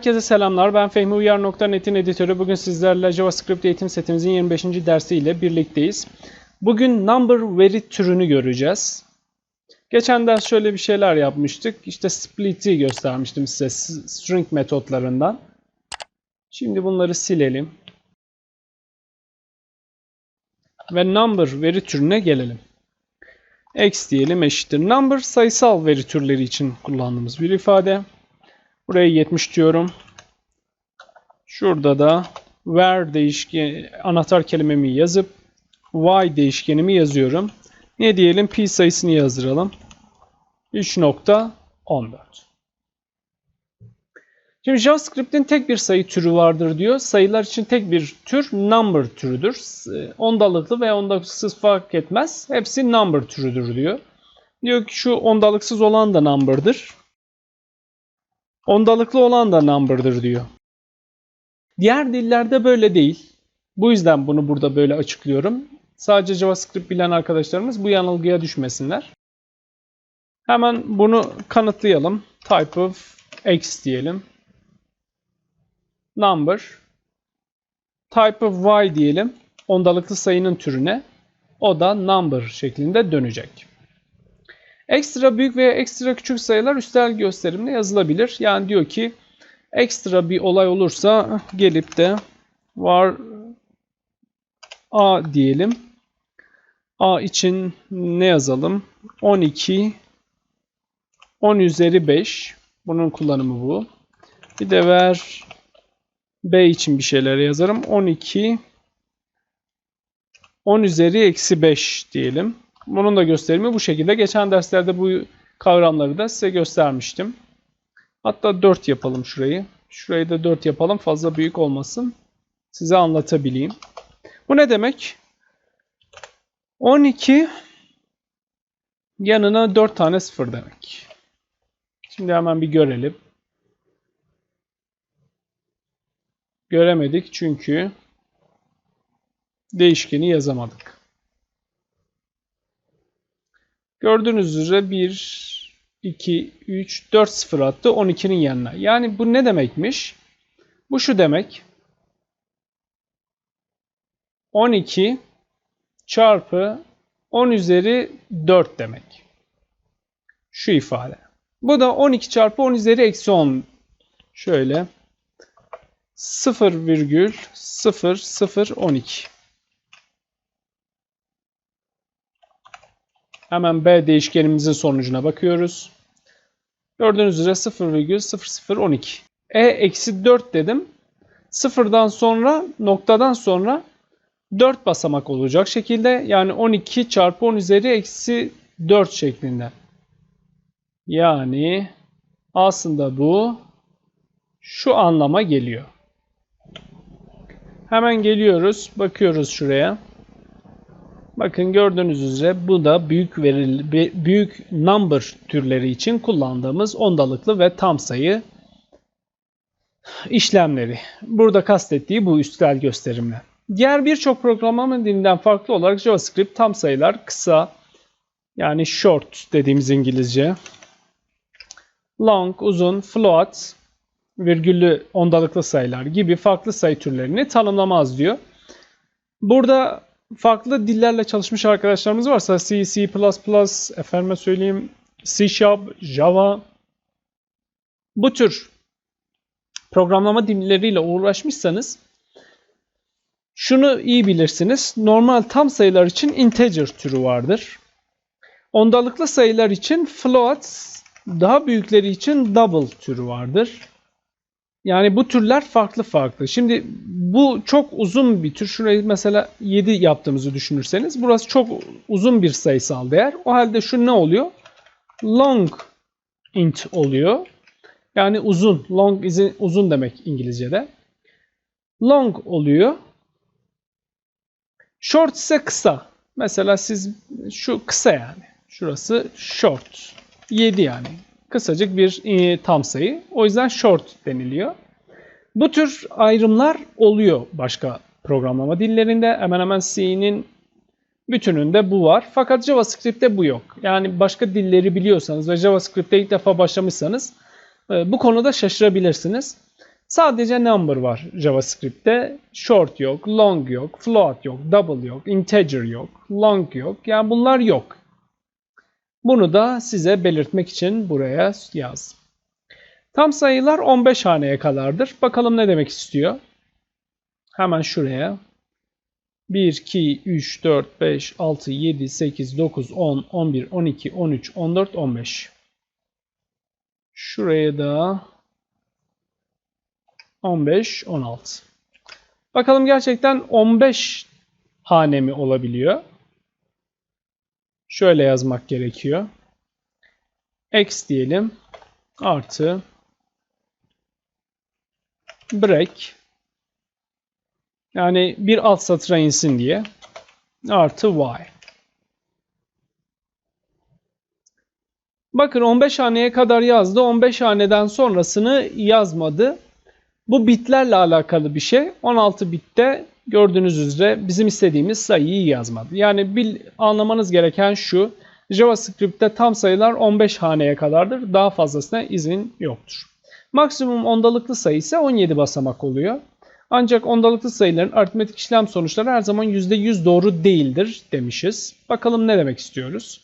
Herkese selamlar. Ben Fehmi Uyar.net'in editörü. Bugün sizlerle JavaScript eğitim setimizin 25. dersiyle birlikteyiz. Bugün number veri türünü göreceğiz. Geçen ders şöyle bir şeyler yapmıştık. İşte split'i göstermiştim size string metotlarından. Şimdi bunları silelim. Ve number veri türüne gelelim. X diyelim eşittir. Number sayısal veri türleri için kullandığımız bir ifade. Buraya 70 diyorum. Şurada da where değişken anahtar kelimemi yazıp y değişkenimi yazıyorum. Ne diyelim? Pi sayısını yazdıralım. 3.14. Şimdi JavaScript'in tek bir sayı türü vardır diyor. Sayılar için tek bir tür number türüdür. Ondalıklı ve ondalıksız fark etmez. Hepsi number türüdür diyor. Diyor ki şu ondalıksız olan da number'dır. Ondalıklı olan da number'dır diyor. Diğer dillerde böyle değil. Bu yüzden bunu burada böyle açıklıyorum. Sadece JavaScript bilen arkadaşlarımız bu yanılgıya düşmesinler. Hemen bunu kanıtlayalım. Type of x diyelim. Number. Type of y diyelim. Ondalıklı sayının türüne. O da number şeklinde dönecek. Ekstra büyük veya ekstra küçük sayılar üstel gösterimle yazılabilir. Yani diyor ki ekstra bir olay olursa gelip de var A diyelim. A için ne yazalım? 12 10 üzeri 5. Bunun kullanımı bu. Bir de ver B için bir şeyler yazarım. 12 10 üzeri eksi 5 diyelim. Bunun da gösterimi bu şekilde. Geçen derslerde bu kavramları da size göstermiştim. Hatta 4 yapalım şurayı. Şurayı da 4 yapalım. Fazla büyük olmasın. Size anlatabileyim. Bu ne demek? 12 yanına 4 tane 0 demek. Şimdi hemen bir görelim. Göremedik çünkü değişkeni yazamadık. Gördüğünüz üzere 1, 2, 3, 4 sıfır attı 12'nin yanına. Yani bu ne demekmiş? Bu şu demek. 12 çarpı 10 üzeri 4 demek. Şu ifade. Bu da 12 çarpı 10 üzeri eksi 10. Şöyle 0,0012. Hemen B değişkenimizin sonucuna bakıyoruz. Gördüğünüz üzere 0,0012. E eksi 4 dedim. Sıfırdan sonra noktadan sonra 4 basamak olacak şekilde yani 12 çarpı 10 üzeri eksi 4 şeklinde. Yani aslında bu şu anlama geliyor. Hemen geliyoruz. Bakıyoruz şuraya. Bakın gördüğünüz üzere bu da büyük verili, büyük number türleri için kullandığımız ondalıklı ve tam sayı işlemleri. Burada kastettiği bu üstel gösterimle. Diğer birçok programlama dilinden farklı olarak JavaScript tam sayılar kısa yani short dediğimiz İngilizce long, uzun, float, virgüllü ondalıklı sayılar gibi farklı sayı türlerini tanımlamaz diyor. Burada farklı dillerle çalışmış arkadaşlarımız varsa C, C++, efendime söyleyeyim C Sharp, Java bu tür programlama dilleriyle uğraşmışsanız şunu iyi bilirsiniz. Normal tam sayılar için integer türü vardır. Ondalıklı sayılar için float, daha büyükleri için double türü vardır. Yani bu türler farklı farklı. Şimdi bu çok uzun bir tür. Şurayı mesela 7 yaptığımızı düşünürseniz burası çok uzun bir sayısal değer. O halde şu ne oluyor? Long int oluyor. Yani uzun. Long is uzun demek İngilizce'de. Long oluyor. Short ise kısa. Mesela siz şu kısa yani. Şurası short. 7 yani kısacık bir e, tam sayı. O yüzden short deniliyor. Bu tür ayrımlar oluyor başka programlama dillerinde. Hemen hemen C'nin bütününde bu var. Fakat JavaScript'te bu yok. Yani başka dilleri biliyorsanız ve JavaScript'te ilk defa başlamışsanız e, bu konuda şaşırabilirsiniz. Sadece number var JavaScript'te. Short yok, long yok, float yok, double yok, integer yok, long yok. Yani bunlar yok. Bunu da size belirtmek için buraya yazdım. Tam sayılar 15 haneye kadardır. Bakalım ne demek istiyor. Hemen şuraya 1, 2, 3, 4, 5, 6, 7, 8, 9, 10, 11, 12, 13, 14, 15. Şuraya da 15, 16. Bakalım gerçekten 15 hane mi olabiliyor? Şöyle yazmak gerekiyor. X diyelim. Artı break yani bir alt satıra insin diye artı y. Bakın 15 haneye kadar yazdı. 15 haneden sonrasını yazmadı. Bu bitlerle alakalı bir şey. 16 bitte gördüğünüz üzere bizim istediğimiz sayıyı yazmadı. Yani bil, anlamanız gereken şu. JavaScript'te tam sayılar 15 haneye kadardır. Daha fazlasına izin yoktur. Maksimum ondalıklı sayı ise 17 basamak oluyor. Ancak ondalıklı sayıların aritmetik işlem sonuçları her zaman %100 doğru değildir demişiz. Bakalım ne demek istiyoruz?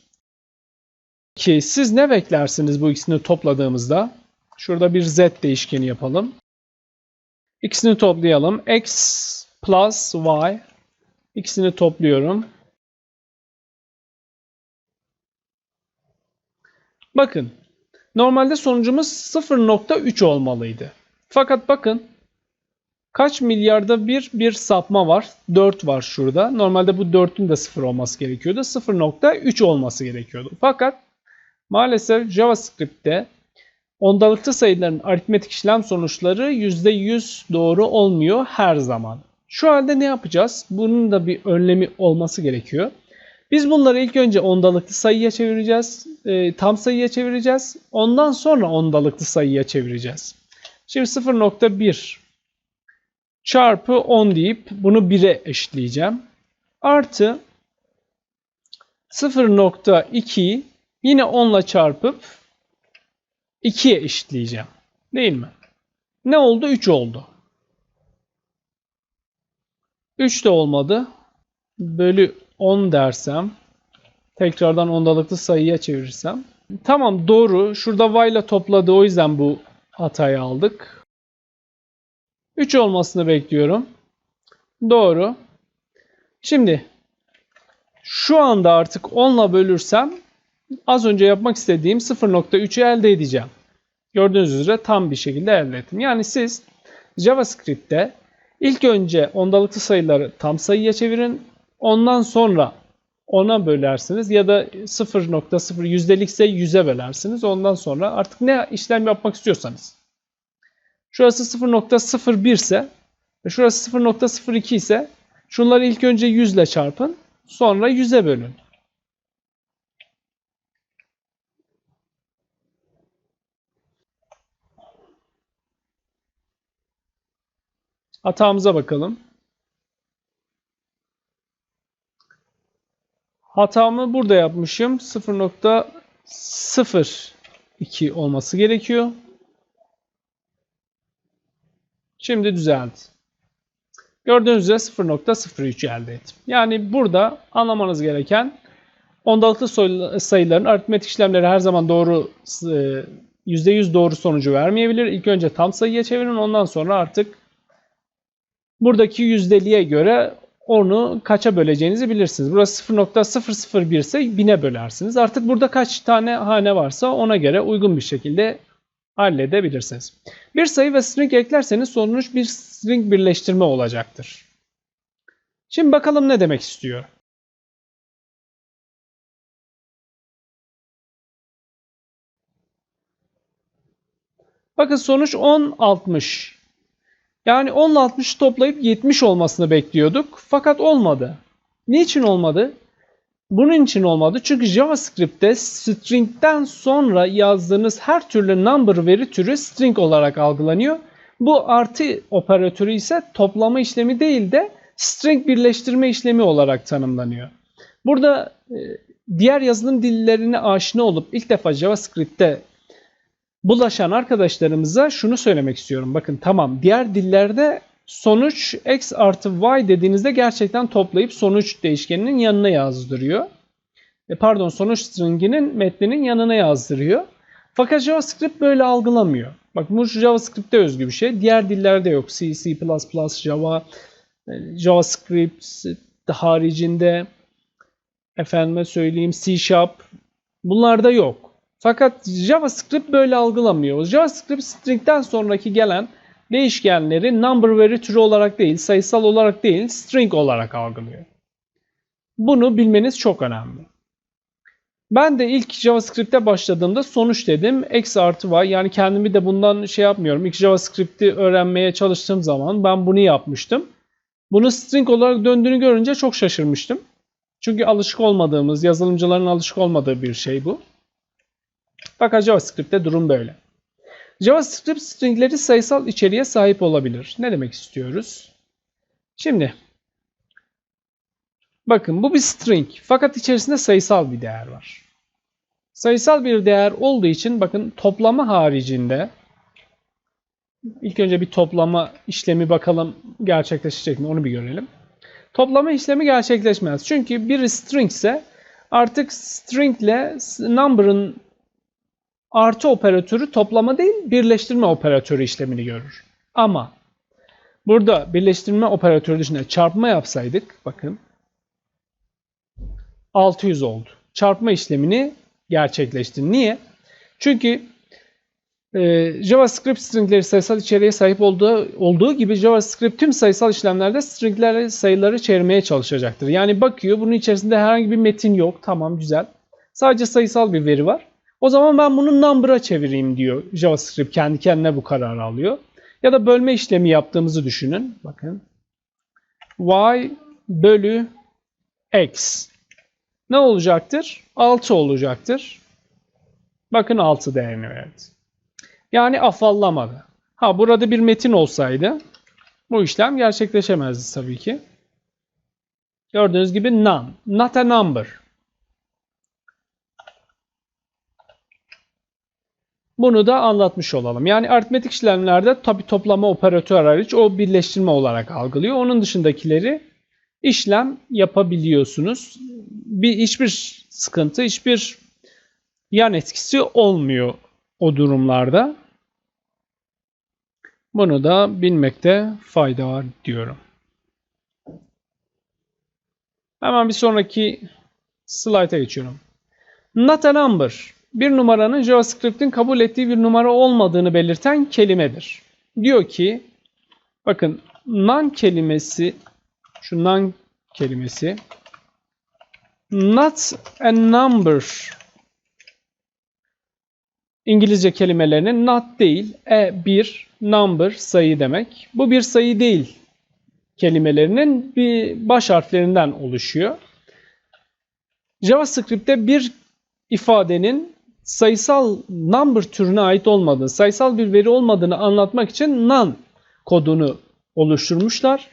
Ki siz ne beklersiniz bu ikisini topladığımızda? Şurada bir z değişkeni yapalım. İkisini toplayalım. x plus y. İkisini topluyorum. Bakın. Normalde sonucumuz 0.3 olmalıydı. Fakat bakın kaç milyarda bir bir sapma var. 4 var şurada. Normalde bu 4'ün de 0 olması gerekiyordu. 0.3 olması gerekiyordu. Fakat maalesef JavaScript'te ondalıklı sayıların aritmetik işlem sonuçları %100 doğru olmuyor her zaman. Şu halde ne yapacağız? Bunun da bir önlemi olması gerekiyor. Biz bunları ilk önce ondalıklı sayıya çevireceğiz. E, tam sayıya çevireceğiz. Ondan sonra ondalıklı sayıya çevireceğiz. Şimdi 0.1 çarpı 10 deyip bunu 1'e eşitleyeceğim. Artı 0.2'yi yine 10 ile çarpıp 2'ye eşitleyeceğim. Değil mi? Ne oldu? 3 oldu. 3 de olmadı. Bölü 10 dersem tekrardan ondalıklı sayıya çevirirsem. Tamam doğru. Şurada y ile topladı. O yüzden bu hatayı aldık. 3 olmasını bekliyorum. Doğru. Şimdi şu anda artık 10 ile bölürsem az önce yapmak istediğim 0.3'ü elde edeceğim. Gördüğünüz üzere tam bir şekilde elde ettim. Yani siz JavaScript'te ilk önce ondalıklı sayıları tam sayıya çevirin. Ondan sonra 10'a bölersiniz ya da 0.0 yüzdelikse 100'e bölersiniz. Ondan sonra artık ne işlem yapmak istiyorsanız. Şurası 0.01 ise ve şurası 0.02 ise şunları ilk önce 100 ile çarpın. Sonra 100'e bölün. Hatamıza bakalım. Hatamı burada yapmışım. 0.02 olması gerekiyor. Şimdi düzeldi. Gördüğünüz üzere 0.03 elde ettim. Yani burada anlamanız gereken ondalıklı sayıların aritmetik işlemleri her zaman doğru %100 doğru sonucu vermeyebilir. İlk önce tam sayıya çevirin ondan sonra artık buradaki yüzdeliğe göre onu kaça böleceğinizi bilirsiniz. Burası 0.001 ise 1000'e bölersiniz. Artık burada kaç tane hane varsa ona göre uygun bir şekilde halledebilirsiniz. Bir sayı ve string eklerseniz sonuç bir string birleştirme olacaktır. Şimdi bakalım ne demek istiyor. Bakın sonuç 10 60. Yani 10 ile 60'ı toplayıp 70 olmasını bekliyorduk. Fakat olmadı. Niçin olmadı? Bunun için olmadı. Çünkü JavaScript'te string'den sonra yazdığınız her türlü number veri türü string olarak algılanıyor. Bu artı operatörü ise toplama işlemi değil de string birleştirme işlemi olarak tanımlanıyor. Burada e, diğer yazılım dillerine aşina olup ilk defa JavaScript'te bulaşan arkadaşlarımıza şunu söylemek istiyorum. Bakın tamam diğer dillerde sonuç x artı y dediğinizde gerçekten toplayıp sonuç değişkeninin yanına yazdırıyor. E, pardon sonuç stringinin metninin yanına yazdırıyor. Fakat JavaScript böyle algılamıyor. Bak bu JavaScript'te özgü bir şey. Diğer dillerde yok. C, C++, Java, e, JavaScript haricinde efendime söyleyeyim C Sharp bunlarda yok. Fakat JavaScript böyle algılamıyor. JavaScript string'den sonraki gelen değişkenleri number veri türü olarak değil, sayısal olarak değil, string olarak algılıyor. Bunu bilmeniz çok önemli. Ben de ilk JavaScript'e başladığımda sonuç dedim. X artı Y yani kendimi de bundan şey yapmıyorum. İlk JavaScript'i öğrenmeye çalıştığım zaman ben bunu yapmıştım. Bunu string olarak döndüğünü görünce çok şaşırmıştım. Çünkü alışık olmadığımız, yazılımcıların alışık olmadığı bir şey bu. Fakat JavaScript'te durum böyle. JavaScript stringleri sayısal içeriğe sahip olabilir. Ne demek istiyoruz? Şimdi bakın bu bir string fakat içerisinde sayısal bir değer var. Sayısal bir değer olduğu için bakın toplama haricinde ilk önce bir toplama işlemi bakalım gerçekleşecek mi onu bir görelim. Toplama işlemi gerçekleşmez. Çünkü bir string ise artık string ile number'ın artı operatörü toplama değil birleştirme operatörü işlemini görür. Ama burada birleştirme operatörü dışında çarpma yapsaydık bakın 600 oldu. Çarpma işlemini gerçekleşti. Niye? Çünkü e, JavaScript stringleri sayısal içeriğe sahip olduğu, olduğu gibi JavaScript tüm sayısal işlemlerde stringlerle sayıları çevirmeye çalışacaktır. Yani bakıyor bunun içerisinde herhangi bir metin yok. Tamam güzel. Sadece sayısal bir veri var. O zaman ben bunu number'a çevireyim diyor JavaScript kendi kendine bu kararı alıyor. Ya da bölme işlemi yaptığımızı düşünün. Bakın. y bölü x. Ne olacaktır? 6 olacaktır. Bakın 6 değerini verdi. Yani afallamadı. Ha burada bir metin olsaydı bu işlem gerçekleşemezdi tabii ki. Gördüğünüz gibi none. Not a number. Bunu da anlatmış olalım. Yani aritmetik işlemlerde tabi toplama operatör hariç o birleştirme olarak algılıyor. Onun dışındakileri işlem yapabiliyorsunuz. Bir hiçbir sıkıntı, hiçbir yan etkisi olmuyor o durumlarda. Bunu da bilmekte fayda var diyorum. Hemen bir sonraki slayta geçiyorum. Not a number bir numaranın JavaScript'in kabul ettiği bir numara olmadığını belirten kelimedir. Diyor ki bakın non kelimesi şu non kelimesi not a number İngilizce kelimelerinin not değil, e bir number sayı demek. Bu bir sayı değil kelimelerinin bir baş harflerinden oluşuyor. JavaScript'te bir ifadenin sayısal number türüne ait olmadığını, sayısal bir veri olmadığını anlatmak için none kodunu oluşturmuşlar.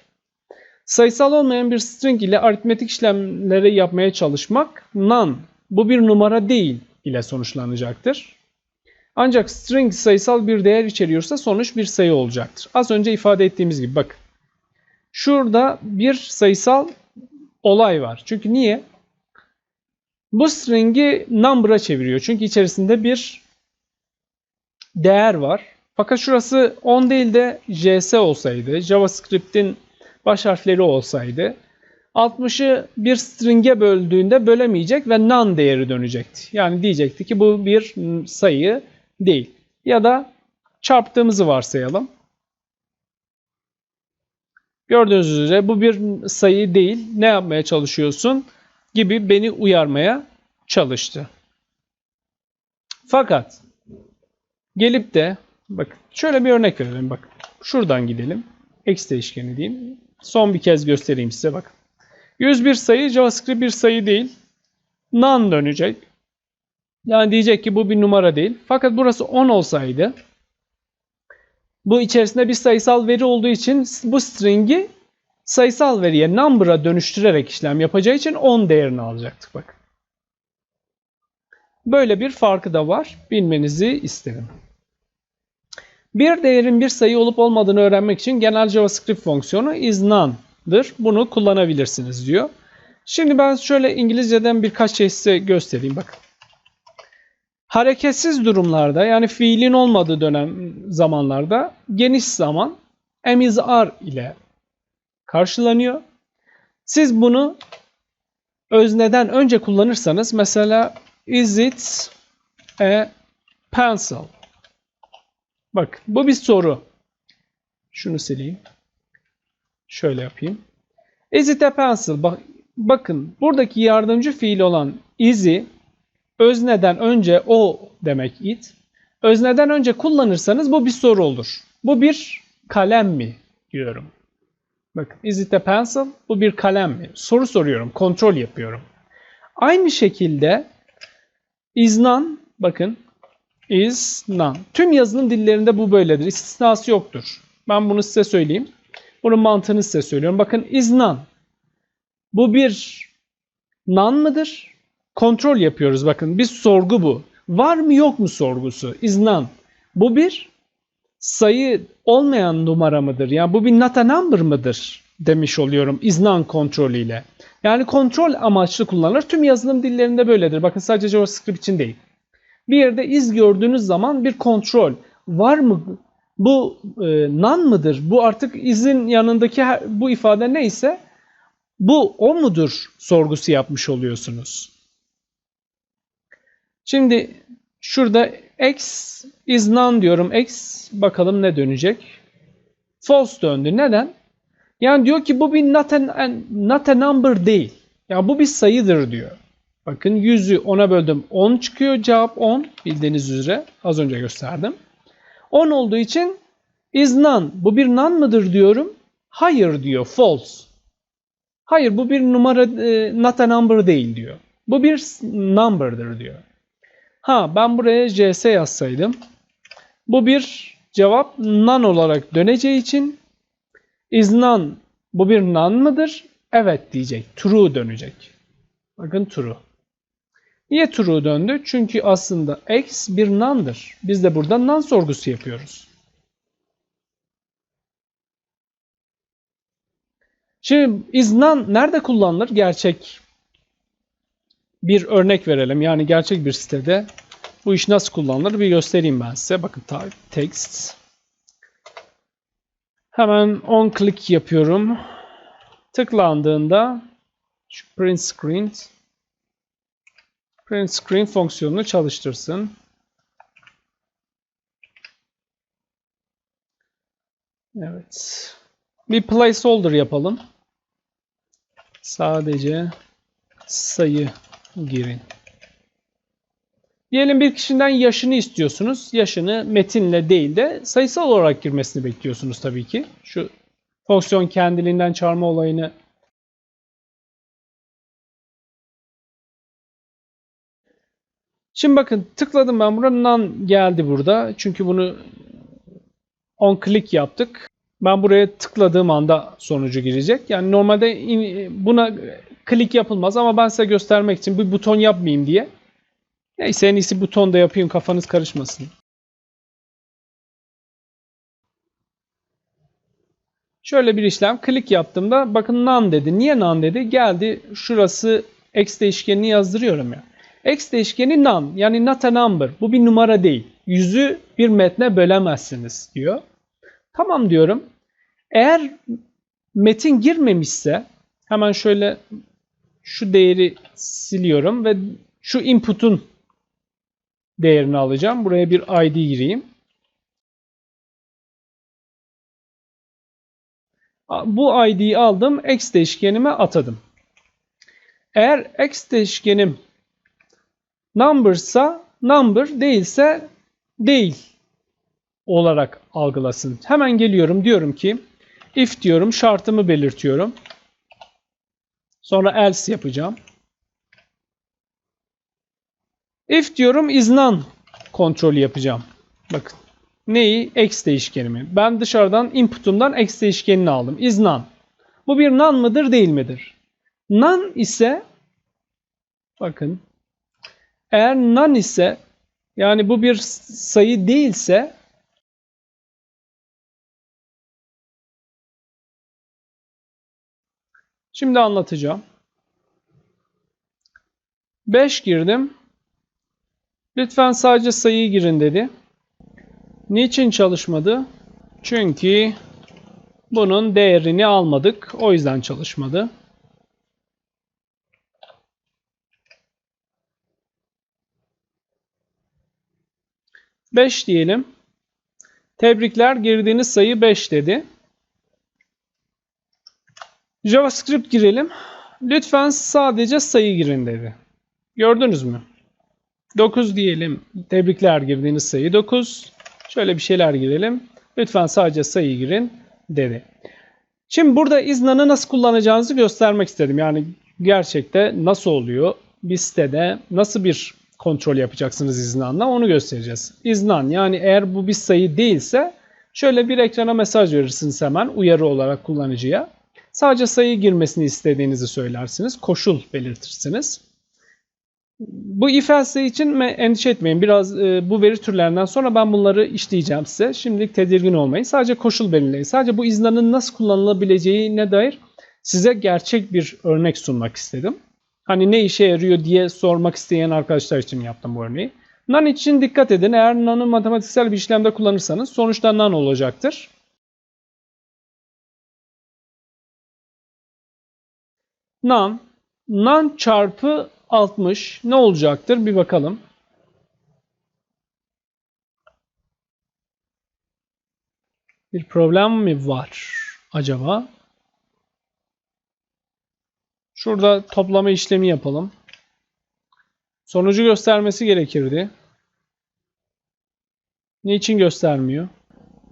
Sayısal olmayan bir string ile aritmetik işlemleri yapmaya çalışmak none, bu bir numara değil ile sonuçlanacaktır. Ancak string sayısal bir değer içeriyorsa sonuç bir sayı olacaktır. Az önce ifade ettiğimiz gibi bakın. Şurada bir sayısal olay var. Çünkü niye? Bu string'i number'a çeviriyor. Çünkü içerisinde bir değer var. Fakat şurası 10 değil de JS olsaydı, JavaScript'in baş harfleri olsaydı 60'ı bir string'e böldüğünde bölemeyecek ve none değeri dönecekti. Yani diyecekti ki bu bir sayı değil. Ya da çarptığımızı varsayalım. Gördüğünüz üzere bu bir sayı değil. Ne yapmaya çalışıyorsun? Gibi beni uyarmaya çalıştı. Fakat gelip de bak şöyle bir örnek verelim bak. Şuradan gidelim. X değişkeni diyeyim. Son bir kez göstereyim size bak. 101 sayı JavaScript bir sayı değil. None dönecek. Yani diyecek ki bu bir numara değil. Fakat burası 10 olsaydı bu içerisinde bir sayısal veri olduğu için bu string'i sayısal veriye number'a dönüştürerek işlem yapacağı için 10 değerini alacaktık bak. Böyle bir farkı da var. Bilmenizi isterim. Bir değerin bir sayı olup olmadığını öğrenmek için genel JavaScript fonksiyonu is none'dır. Bunu kullanabilirsiniz diyor. Şimdi ben şöyle İngilizceden birkaç şey size göstereyim. Bakın. Hareketsiz durumlarda yani fiilin olmadığı dönem zamanlarda geniş zaman am is are ile karşılanıyor. Siz bunu özneden önce kullanırsanız mesela is it a pencil? Bak bu bir soru. Şunu sileyim. Şöyle yapayım. Is it a pencil? Bak, bakın buradaki yardımcı fiil olan is'i özneden önce o demek it. Özneden önce kullanırsanız bu bir soru olur. Bu bir kalem mi diyorum. Bakın is it a pencil? Bu bir kalem mi? Soru soruyorum, kontrol yapıyorum. Aynı şekilde is none bakın is none. Tüm yazılım dillerinde bu böyledir. İstisnası yoktur. Ben bunu size söyleyeyim. Bunun mantığını size söylüyorum. Bakın is none. Bu bir none mıdır? Kontrol yapıyoruz. Bakın bir sorgu bu. Var mı yok mu sorgusu? Is none. Bu bir sayı olmayan numara mıdır? Yani bu bir not a number mıdır? Demiş oluyorum is none kontrolüyle. Yani kontrol amaçlı kullanılır. Tüm yazılım dillerinde böyledir. Bakın sadece JavaScript için değil. Bir yerde iz gördüğünüz zaman bir kontrol var mı? Bu e, none mıdır? Bu artık izin yanındaki her, bu ifade neyse bu o mudur sorgusu yapmış oluyorsunuz. Şimdi şurada x is none diyorum. x bakalım ne dönecek? False döndü. Neden? Yani diyor ki bu bir not a, not a number değil. Ya bu bir sayıdır diyor. Bakın 100'ü 10'a böldüm. 10 çıkıyor. Cevap 10. Bildiğiniz üzere. Az önce gösterdim. 10 olduğu için is none. Bu bir none mıdır diyorum. Hayır diyor. False. Hayır bu bir numara e, not a number değil diyor. Bu bir number'dır diyor. Ha ben buraya JS yazsaydım. Bu bir cevap none olarak döneceği için is none bu bir none mıdır? Evet diyecek. True dönecek. Bakın true. Niye true döndü? Çünkü aslında x bir none'dır. Biz de burada none sorgusu yapıyoruz. Şimdi is none nerede kullanılır? Gerçek bir örnek verelim. Yani gerçek bir sitede bu iş nasıl kullanılır bir göstereyim ben size. Bakın text. Hemen on click yapıyorum. Tıklandığında şu print screen print screen fonksiyonunu çalıştırsın. Evet. Bir placeholder yapalım. Sadece sayı girin. Diyelim bir kişiden yaşını istiyorsunuz. Yaşını metinle değil de sayısal olarak girmesini bekliyorsunuz tabii ki. Şu fonksiyon kendiliğinden çağırma olayını Şimdi bakın tıkladım ben buna none geldi burada. Çünkü bunu on click yaptık. Ben buraya tıkladığım anda sonucu girecek. Yani normalde buna klik yapılmaz ama ben size göstermek için bir buton yapmayayım diye. Neyse en iyisi buton da yapayım kafanız karışmasın. Şöyle bir işlem. Klik yaptığımda bakın none dedi. Niye none dedi? Geldi şurası x değişkenini yazdırıyorum ya. X değişkeni none yani not a number. Bu bir numara değil. Yüzü bir metne bölemezsiniz diyor. Tamam diyorum. Eğer metin girmemişse hemen şöyle şu değeri siliyorum ve şu input'un değerini alacağım. Buraya bir id gireyim. Bu id'yi aldım. X değişkenime atadım. Eğer X değişkenim number'sa number değilse değil olarak algılasın. Hemen geliyorum diyorum ki if diyorum şartımı belirtiyorum. Sonra else yapacağım. If diyorum is none kontrolü yapacağım. Bakın. Neyi? X değişkenimi. Ben dışarıdan input'umdan X değişkenini aldım. Is none. Bu bir none mıdır değil midir? None ise bakın eğer none ise yani bu bir sayı değilse Şimdi anlatacağım. 5 girdim. Lütfen sadece sayıyı girin dedi. Niçin çalışmadı? Çünkü bunun değerini almadık. O yüzden çalışmadı. Beş diyelim. Tebrikler girdiğiniz sayı 5 dedi. JavaScript girelim. Lütfen sadece sayı girin dedi. Gördünüz mü? 9 diyelim. Tebrikler girdiğiniz sayı 9. Şöyle bir şeyler girelim. Lütfen sadece sayı girin dedi. Şimdi burada iznanı nasıl kullanacağınızı göstermek istedim. Yani gerçekte nasıl oluyor? Bir sitede nasıl bir kontrol yapacaksınız iznanla onu göstereceğiz. İznan yani eğer bu bir sayı değilse şöyle bir ekrana mesaj verirsiniz hemen uyarı olarak kullanıcıya. Sadece sayı girmesini istediğinizi söylersiniz. Koşul belirtirsiniz. Bu if else için endişe etmeyin. Biraz e, bu veri türlerinden sonra ben bunları işleyeceğim size. Şimdilik tedirgin olmayın. Sadece koşul belirleyin. Sadece bu iznanın nasıl kullanılabileceğine dair size gerçek bir örnek sunmak istedim. Hani ne işe yarıyor diye sormak isteyen arkadaşlar için yaptım bu örneği. None için dikkat edin. Eğer none'ı matematiksel bir işlemde kullanırsanız sonuçta none olacaktır. None, none çarpı 60 ne olacaktır? Bir bakalım. Bir problem mi var acaba? Şurada toplama işlemi yapalım. Sonucu göstermesi gerekirdi. Niçin göstermiyor?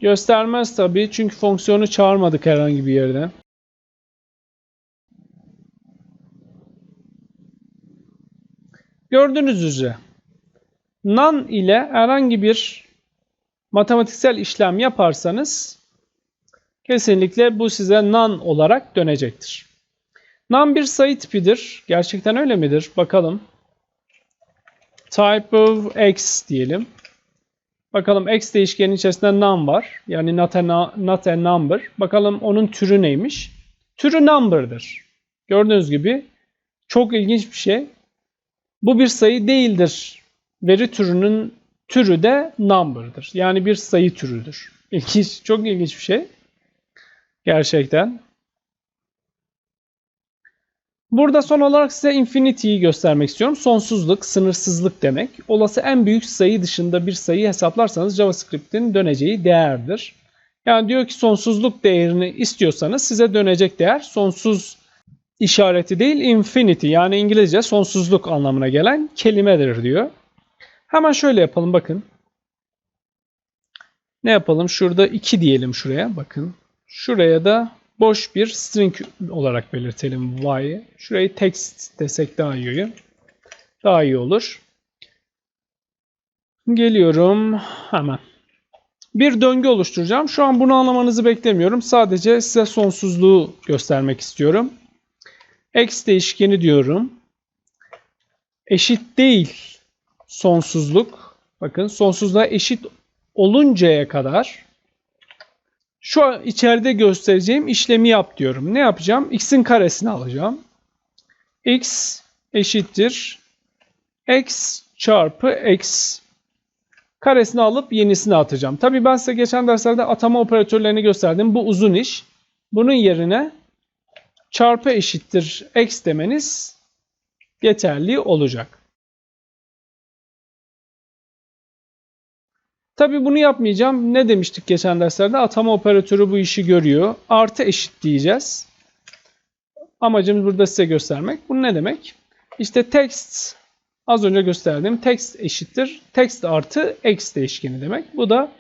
Göstermez tabii çünkü fonksiyonu çağırmadık herhangi bir yerden. Gördüğünüz üzere nan ile herhangi bir matematiksel işlem yaparsanız kesinlikle bu size nan olarak dönecektir. Nan bir sayı tipidir. Gerçekten öyle midir? Bakalım. Type of x diyelim. Bakalım x değişkenin içerisinde num var. Yani not a, not a number. Bakalım onun türü neymiş? Türü number'dır. Gördüğünüz gibi çok ilginç bir şey. Bu bir sayı değildir. Veri türünün türü de number'dır. Yani bir sayı türüdür. İlginç, çok ilginç bir şey. Gerçekten. Burada son olarak size infinity'yi göstermek istiyorum. Sonsuzluk, sınırsızlık demek. Olası en büyük sayı dışında bir sayı hesaplarsanız JavaScript'in döneceği değerdir. Yani diyor ki sonsuzluk değerini istiyorsanız size dönecek değer sonsuz işareti değil infinity yani İngilizce sonsuzluk anlamına gelen kelimedir diyor. Hemen şöyle yapalım bakın. Ne yapalım? Şurada 2 diyelim şuraya bakın. Şuraya da boş bir string olarak belirtelim y'yi. Şurayı text desek daha iyi. Daha iyi olur. Geliyorum hemen. Bir döngü oluşturacağım. Şu an bunu anlamanızı beklemiyorum. Sadece size sonsuzluğu göstermek istiyorum. X değişkeni diyorum. Eşit değil sonsuzluk. Bakın sonsuzluğa eşit oluncaya kadar şu içeride göstereceğim işlemi yap diyorum. Ne yapacağım? X'in karesini alacağım. X eşittir. X çarpı X karesini alıp yenisini atacağım. Tabi ben size geçen derslerde atama operatörlerini gösterdim. Bu uzun iş. Bunun yerine çarpı eşittir x demeniz yeterli olacak. Tabi bunu yapmayacağım. Ne demiştik geçen derslerde? Atama operatörü bu işi görüyor. Artı eşit diyeceğiz. Amacımız burada size göstermek. Bu ne demek? İşte text az önce gösterdiğim text eşittir. Text artı x değişkeni demek. Bu da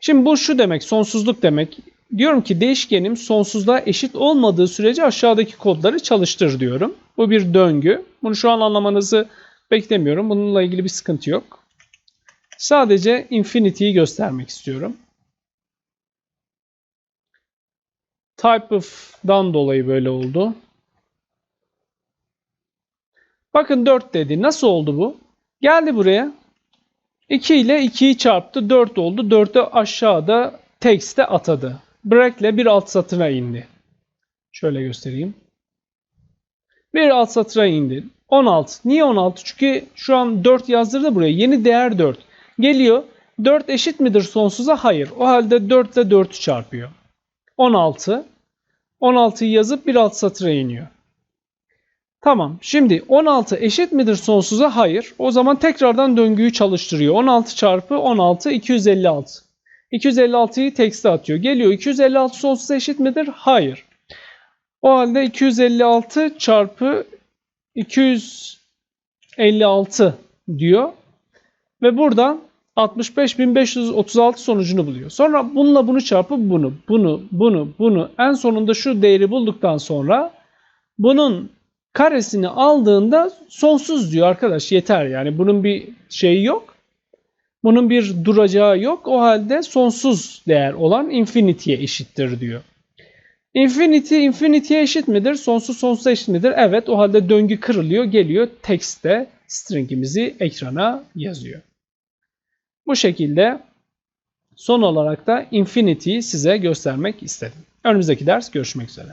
Şimdi bu şu demek, sonsuzluk demek. Diyorum ki değişkenim sonsuzluğa eşit olmadığı sürece aşağıdaki kodları çalıştır diyorum. Bu bir döngü. Bunu şu an anlamanızı beklemiyorum. Bununla ilgili bir sıkıntı yok. Sadece infinity'yi göstermek istiyorum. Type of'dan dolayı böyle oldu. Bakın 4 dedi. Nasıl oldu bu? Geldi buraya. 2 ile 2'yi çarptı. 4 oldu. 4'ü aşağıda text'e atadı break ile bir alt satına indi. Şöyle göstereyim. Bir alt satıra indin. 16. Niye 16? Çünkü şu an 4 yazdırdı buraya. Yeni değer 4. Geliyor. 4 eşit midir sonsuza? Hayır. O halde 4 ile 4'ü çarpıyor. 16. 16'yı yazıp bir alt satıra iniyor. Tamam. Şimdi 16 eşit midir sonsuza? Hayır. O zaman tekrardan döngüyü çalıştırıyor. 16 çarpı 16 256. 256'yı tekste atıyor. Geliyor 256 sonsuza eşit midir? Hayır. O halde 256 çarpı 256 diyor. Ve buradan 65.536 sonucunu buluyor. Sonra bununla bunu çarpıp bunu, bunu, bunu, bunu en sonunda şu değeri bulduktan sonra bunun karesini aldığında sonsuz diyor arkadaş yeter yani bunun bir şeyi yok. Bunun bir duracağı yok. O halde sonsuz değer olan infinity'ye eşittir diyor. Infinity infinity'ye eşit midir? Sonsuz sonsuza eşit midir? Evet. O halde döngü kırılıyor. Geliyor tekste stringimizi ekrana yazıyor. Bu şekilde son olarak da infinity'yi size göstermek istedim. Önümüzdeki ders görüşmek üzere.